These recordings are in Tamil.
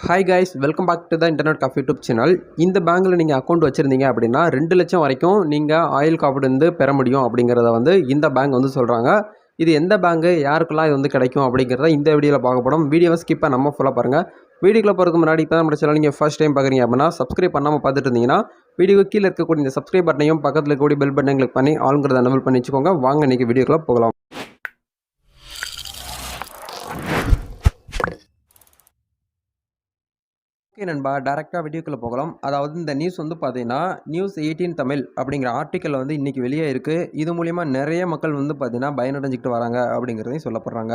Hi guys welcome back to the internet coffee YouTube channel இந்த பேங்கில் நீங்கள் அக்கௌண்ட் வச்சுருந்தீங்க அப்படின்னா ரெண்டு லட்சம் வரைக்கும் நீங்கள் ஆயில் காப்பீடு வந்து பெற முடியும் அப்படிங்கிறத வந்து இந்த பேங்க் வந்து சொல்கிறாங்க இது எந்த பேங்க்கு யாருக்கெல்லாம் இது வந்து கிடைக்கும் அப்படிங்கிறத இந்த வீடியோவில் பார்க்கப்படும் வீடியோவை ஸ்கிப்பாக நம்ம ஃபுல்லாக பாருங்கள் வீடியோக்குள்ள போகிறதுக்கு முன்னாடி இப்போ நம்ம சேனல் நீங்கள் ஃபஸ்ட் டைம் பார்க்குறீங்க அப்படின்னா சப்ஸ்கிரைப் பண்ணாமல் பார்த்துட்டு இருந்தீங்கன்னா வீடியோ கீழே இருக்கக்கூடிய இந்த சப்ஸ்கிரைப் பட்டனையும் பக்கத்தில் இருக்கக்கூடிய பெல் பட்டனை கிளிக் பண்ணி ஆளுங்கிறத அனபிள் பண்ணி வச்சுக்கோங்க. வாங்க இன்றைக்கி வீடியோக்குள்ளே போகலாம். ஓகே நண்பா டேரெக்டாக வீடியோக்குள்ளே போகலாம். அதாவது இந்த நியூஸ் வந்து பார்த்தீங்கன்னா நியூஸ் எயிட்டீன் தமிழ் அப்படிங்கிற ஆர்டிக்கல் வந்து இன்றைக்கி வெளியே இருக்குது இது மூலிமா நிறைய மக்கள் வந்து பார்த்தீங்கன்னா பயனடைஞ்சிக்கிட்டு வராங்க அப்படிங்கிறதையும் சொல்லப்படுறாங்க.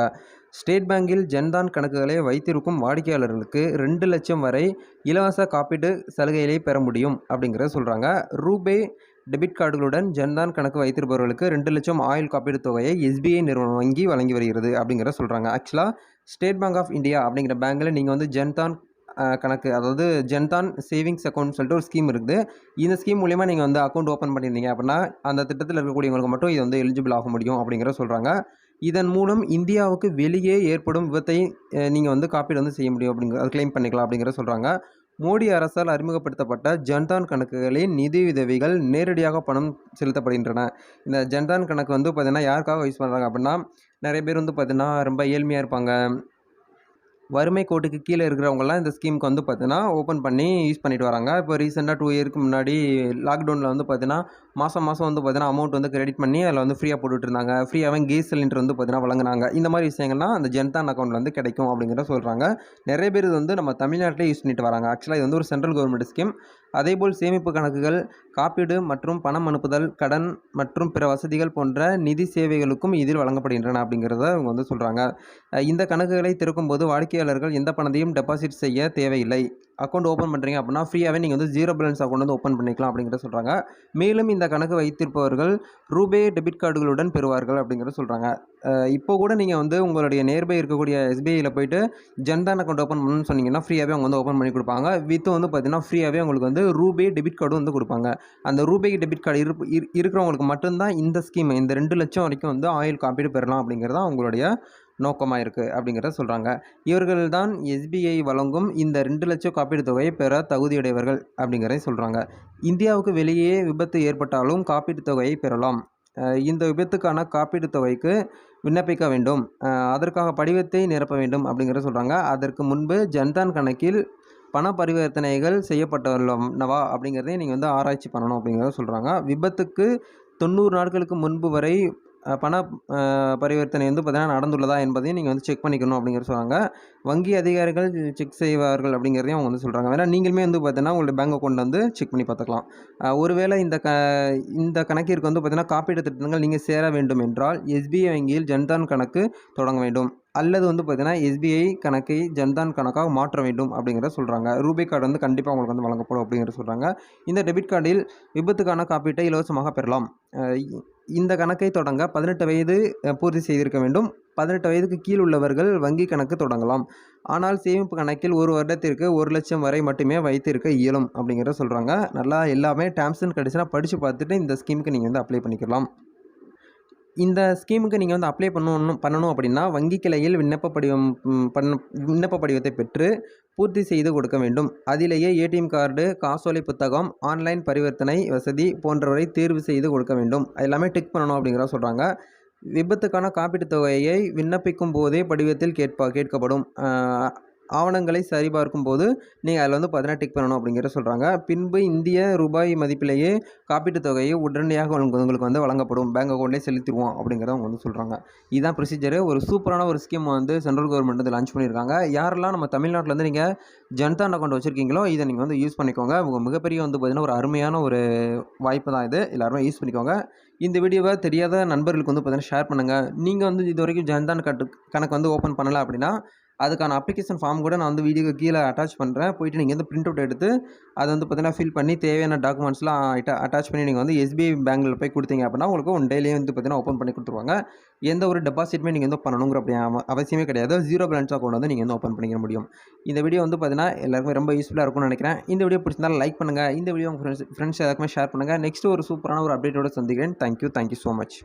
ஸ்டேட் பேங்கில் ஜன்தான் கணக்குகளை வைத்திருக்கும் வாடிக்கையாளர்களுக்கு ரெண்டு லட்சம் வரை இலவச காப்பீட்டு சலுகைகளை பெற முடியும் அப்படிங்கிறத சொல்கிறாங்க ரூபே டெபிட் கார்டுகளுடன் ஜன்தான் கணக்கு வைத்திருப்பவர்களுக்கு ரெண்டு லட்சம் ஆயுள் காப்பீடு தொகையை எஸ்பிஐ நிறுவனம் வங்கி வழங்கி வருகிறது அப்படிங்கிறத சொல்கிறாங்க ஆக்சுவலாக ஸ்டேட் பேங்க் ஆஃப் இந்தியா அப்படிங்கிற பேங்க்கில் நீங்கள் வந்து ஜன்தான் கணக்கு. அதாவது ஜென்தான் சேவிங்ஸ் அக்கௌண்ட் சொல்லிட்டு ஒரு ஸ்கீம் இருக்குது. இந்த ஸ்கீம் மூலிமா நீங்கள் வந்து அக்கௌண்ட் ஓப்பன் பண்ணியிருந்தீங்க அப்படின்னா அந்த திட்டத்தில் இருக்கக்கூடியவங்களுக்கு மட்டும் இது வந்து எலிஜிபிள் ஆக முடியும் அப்படிங்கிறத சொல்கிறாங்க இதன் மூலம் இந்தியாவுக்கு வெளியே ஏற்படும் விபத்தை நீங்கள் வந்து காப்பீடு வந்து செய்ய முடியும் அப்படிங்கிற அது கிளைம் பண்ணிக்கலாம் அப்படிங்கிறத சொல்கிறாங்க மோடி அரசால் அறிமுகப்படுத்தப்பட்ட ஜன்தான் கணக்குகளின் நிதி உதவிகள் நேரடியாக பணம் செலுத்தப்படுகின்றன. இந்த ஜன்தான் கணக்கு வந்து பார்த்திங்கன்னா யாருக்காக யூஸ் பண்ணுறாங்க அப்படின்னா நிறைய பேர் வந்து பார்த்தீங்கன்னா ரொம்ப ஏழ்மையாக இருப்பாங்க. வறுமை கோட்டுக்கு கீழே இருக்கிறவங்கலாம் இந்த ஸ்கீமுக்கு வந்து பார்த்தீங்கன்னா ஓப்பன் பண்ணி யூஸ் பண்ணிட்டு வராங்க. இப்போ ரீசெண்டாக டூ இயருக்கு முன்னாடி லாக்டவுனில் வந்து பார்த்தீங்கன்னா மாதம் மாதம் வந்து பார்த்தீங்கன்னா அமௌண்ட் வந்து கிரெடிட் பண்ணி அதில் வந்து ஃப்ரீயாக போட்டுட்டு இருந்தாங்க. ஃப்ரீயாகவே கேஸ் சிலிண்டர் வந்து பார்த்தீங்கன்னா வழங்குனாங்க. இந்த மாதிரி விஷயங்கள்லாம் அந்த ஜன்தான் அக்கௌண்ட்டில் வந்து கிடைக்கும் அப்படிங்கிறத சொல்கிறாங்க நிறைய பேர் இது வந்து நம்ம தமிழ்நாட்டிலே யூஸ் பண்ணிட்டு வராங்க. ஆக்சுவலாக இது வந்து ஒரு சென்ட்ரல் கவர்மெண்ட் ஸ்கீம் அதேபோல் சேமிப்பு கணக்குகள் காப்பீடு மற்றும் பணம் அனுப்புதல் கடன் மற்றும் பிற வசதிகள் போன்ற நிதி சேவைகளுக்கும் இதில் வழங்கப்படுகின்றன அப்படிங்கிறத அவங்க வந்து சொல்கிறாங்க இந்த கணக்குகளை திறக்கும்போது வாடிக்கையாளர்கள் எந்த பணத்தையும் டெபாசிட் செய்ய தேவையில்லை. அக்கௌண்ட் ஓப்பன் பண்ணுறீங்க அப்படின்னா ஃப்ரீயாகவே நீங்கள் வந்து ஜீரோ பேலன்ஸ் அக்கௌண்ட் வந்து ஓப்பன் பண்ணிக்கலாம் அப்படிங்கிற சொல்கிறாங்க மேலும் இந்த கணக்கு வைத்திருப்பவர்கள் ரூபே டெபிட் கார்டுகளுடன் பெறுவார்கள் அப்படிங்கிறத சொல்கிறாங்க இப்போ கூட நீங்கள் வந்து உங்களுடைய நேர்பை இருக்கக்கூடிய எஸ்பிஐயில் போயிட்டு ஜன்தான் அக்கௌண்ட் ஓப்பன் பண்ணணும்னு சொன்னீங்கன்னா ஃப்ரீயாகவே அவங்க வந்து ஓப்பன் பண்ணி கொடுப்பாங்க. வித் வந்து பார்த்தீங்கன்னா ஃப்ரீயாகவே உங்களுக்கு வந்து ரூபே டெபிட் கார்டும் வந்து கொடுப்பாங்க. அந்த ரூபே டெபிட் கார்டு இருப்பு இரு- இருக்கிறவங்களுக்கு மட்டும்தான் இந்த ஸ்கீம் இந்த ரெண்டு லட்சம் வரைக்கும் வந்து ஆயில் காப்பீடு பெறலாம் அப்படிங்கிறது தான் அவங்களுடைய நோக்கமாக இருக்குது அப்படிங்கிறத சொல்கிறாங்க இவர்கள் தான் எஸ்பிஐ வழங்கும் இந்த ரெண்டு லட்சம் காப்பீடு தொகையை பெற தகுதியுடையவர்கள் அப்படிங்கிறத சொல்கிறாங்க இந்தியாவுக்கு வெளியே விபத்து ஏற்பட்டாலும் காப்பீட்டு தொகையை பெறலாம் இந்த விபத்துக்கான காப்பீட்டு தொகைக்கு விண்ணப்பிக்க வேண்டும். அதற்காக படிவத்தை நிரப்ப வேண்டும் அப்படிங்கிறத சொல்கிறாங்க அதற்கு முன்பு ஜன்தான் கணக்கில் பண பரிவர்த்தனைகள் செய்யப்பட்டுள்ளனவா அப்படிங்கிறதையும் நீங்கள் வந்து ஆராய்ச்சி பண்ணணும் அப்படிங்கிறத சொல்கிறாங்க விபத்துக்கு தொண்ணூறு நாட்களுக்கு முன்பு வரை பண பரிவர்த்தனை வந்து பார்த்திங்கன்னா நடந்துள்ளதா என்பதையும் நீங்கள் வந்து செக் பண்ணிக்கணும் அப்படிங்கிற சொல்கிறாங்க வங்கி அதிகாரிகள் செக் செய்வார்கள் அப்படிங்கிறதையும் அவங்க வந்து சொல்கிறாங்க வேணால் நீங்களுமே வந்து பார்த்தீங்கன்னா உங்களுடைய பேங்க் அக்கௌண்ட் வந்து செக் பண்ணி பார்த்துக்கலாம். ஒருவேளை இந்த க இந்த கணக்கிற்கு வந்து பார்த்திங்கனா காப்பீட்டு திட்டங்கள் நீங்கள் சேர வேண்டும் என்றால் எஸ்பிஐ வங்கியில் ஜன்தான் கணக்கு தொடங்க வேண்டும். அல்லது வந்து பார்த்திங்கன்னா எஸ்பிஐ கணக்கை ஜன்தான் கணக்காக மாற்ற வேண்டும் அப்படிங்கிறத சொல்கிறாங்க ரூபே கார்டு வந்து கண்டிப்பாக உங்களுக்கு வந்து வழங்கப்படும் அப்படிங்கிறத சொல்கிறாங்க இந்த டெபிட் கார்டில் விபத்துக்கான காப்பீட்டை இலவசமாக பெறலாம். இந்த கணக்கை தொடங்க பதினெட்டு வயது பூர்த்தி செய்திருக்க வேண்டும். பதினெட்டு வயதுக்கு கீழ் உள்ளவர்கள் வங்கி கணக்கு தொடங்கலாம். ஆனால் சேமிப்பு கணக்கில் ஒரு வருடத்திற்கு ஒரு லட்சம் வரை மட்டுமே வைத்திருக்க இயலும் அப்படிங்கிறத சொல்கிறாங்க நல்லா எல்லாமே டேம்ஸ் அண்ட் கண்டிஷனாக படித்து பார்த்துட்டு இந்த ஸ்கீமுக்கு நீங்கள் வந்து அப்ளை பண்ணிக்கலாம். இந்த ஸ்கீமுக்கு நீங்கள் வந்து அப்ளை பண்ணணும் பண்ணணும் அப்படின்னா வங்கி கிளையில் விண்ணப்ப படிவம் பண்ண விண்ணப்ப படிவத்தை பெற்று பூர்த்தி செய்து கொடுக்க வேண்டும். அதிலேயே ஏடிஎம் கார்டு காசோலை புத்தகம் ஆன்லைன் பரிவர்த்தனை வசதி போன்றவரை தேர்வு செய்து கொடுக்க வேண்டும். எல்லாமே டிக் பண்ணணும் அப்படிங்கிறத சொல்கிறாங்க விபத்துக்கான காப்பீட்டுத் தொகையை விண்ணப்பிக்கும் போதே படிவத்தில் கேட்பா கேட்கப்படும். ஆவணங்களை சரிபார்க்கும் போது நீங்கள் அதில் வந்து பார்த்தீங்கன்னா டிக் பண்ணணும் அப்படிங்கிற சொல்கிறாங்க பின்பு இந்திய ரூபாய் மதிப்பிலேயே காப்பீட்டுத் தொகையை உடனடியாக உங்களுக்கு உங்களுக்கு வந்து வழங்கப்படும். பேங்க் அக்கௌண்ட்லேயே செலுத்திடுவோம் அப்படிங்கிறத அவங்க வந்து சொல்கிறாங்க இதுதான் ப்ரொசீஜர் ஒரு சூப்பரான ஒரு ஸ்கீம் வந்து சென்ட்ரல் கவர்மெண்ட் வந்து லான்ச் பண்ணியிருக்காங்க. யாரெல்லாம் நம்ம தமிழ்நாட்டில் வந்து நீங்கள் ஜன்தான் அக்கௌண்ட் வச்சுருக்கீங்களோ இதை நீங்கள் வந்து யூஸ் பண்ணிக்கோங்க. உங்கள் மிகப்பெரிய வந்து பார்த்திங்கன்னா ஒரு அருமையான ஒரு வாய்ப்பு தான் இது. எல்லாருமே யூஸ் பண்ணிக்கோங்க. இந்த வீடியோவை தெரியாத நண்பர்களுக்கு வந்து பார்த்தீங்கன்னா ஷேர் பண்ணுங்கள் நீங்கள் வந்து இது வரைக்கும் ஜன்தான் கட்டு கணக்கு வந்து ஓப்பன் பண்ணலை அப்படின்னா அதுக்கான அப்ளிகேஷன் ஃபார்ம் கூட நான் வந்து வீடியோக்கு கீழே அட்டாச் பண்ணுறேன் போயிட்டு நீங்கள் வந்து பிரிண்ட் அவுட் எடுத்து அதை வந்து பார்த்தீங்கன்னா ஃபில் பண்ணி தேவையான டாக்குமெண்ட்ஸ்லாம் அட்டாச் பண்ணி நீங்கள் வந்து எஸ்பிஐ பேங்க்கில் போய் கொடுத்தீங்க அப்படின்னா உங்களுக்கு ஒன் டேலேயே வந்து பார்த்தீங்கன்னா ஓப்பன் பண்ணி கொடுத்துருவாங்க. எந்த ஒரு டெபாசிட்டுமே நீங்கள் வந்து பண்ணணுங்கிற அப்படி அவசியமே கிடையாது. ஜீரோ பேலன்ஸ் அக்கௌண்ட் வந்து நீங்கள் வந்து ஓப்பன் பண்ணிக்க முடியும். இந்த வீடியோ வந்து பார்த்தீங்கன்னா எல்லாருக்கும் ரொம்ப யூஸ்ஃபுல்லாக இருக்கும்னு நினைக்கிறேன். இந்த வீடியோ பிடிச்சிருந்தாலும் லைக் பண்ணுங்கள் இந்த வீடியோ உங்கள் ஃப்ரெண்ட்ஸ் ஃப்ரெண்ட்ஸ் எல்லாருக்குமே ஷேர் பண்ணுங்கள் நெக்ஸ்ட் ஒரு சூப்பரான ஒரு அப்டேட்டோட சந்திக்கிறேன். Thank you thank you so much